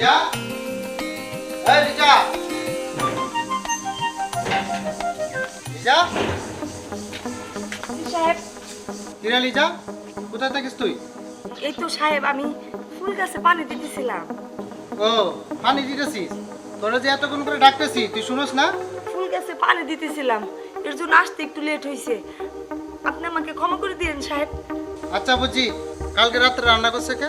রিচা এই সাহেব। কিরে লিজা কোথায় থাকিস তুই? এই তো সাহেব আমি ফুল গাছে পানি দিতেছিলাম। ও পানি দিতেছিস? তোরা যে এতক্ষণ ডাকতেছি তুই শুনোস না? ফুল গাছে পানি দিতেছিলাম। এর জন্য আসতে একটু লেট হয়েছে আপনি আমাকে ক্ষমা করে দিয়েন সাহেব। আচ্ছা বুঝি। কালকে রাত্রে রান্না করছে কে?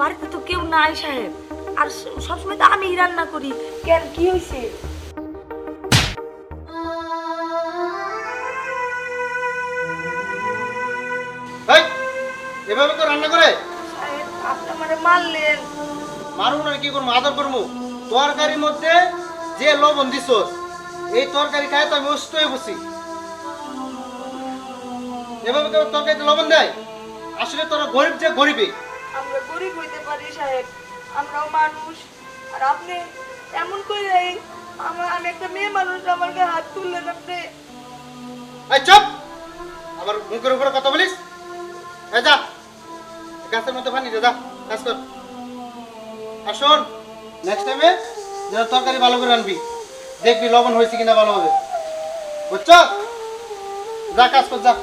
বাড়িতে তো কেউ নাই সাহেব। আর সবসময় তো আমিই রান্না করি। কেন কি হয়েছে এভাবে তো রান্না করে? আপনি আমারে মারলেন। মারবো না কি করব? আদর করব? তরকারির মধ্যে যে লবণ দিছস এই তরকারি খায় তো আমি অসুস্থ হয়ে বসি এভাবে কেউ তরকারিতে লবণ দেয়? আসলে তোরা গরিব যে গরিবই আমরা গরিব হইতে পারি সাহেব। আমরাও মানুষ আর আপনি এমন করে আমার আমি একটা মেয়ে মানুষ, আমার গায়ে হাত তুললেন আপনি। এই চুপ! আবার মুখের উপরে কথা বলিস? এই যা, গাছের মধ্যে পানি দে, যা, কাজ কর। আর শোন নেক্সট টাইমে যেন তরকারি ভালো করে আনবি দেখবি লবণ হয়েছে কিনা ভালো হবে। বুঝছ? যা, কাজ কর, যা।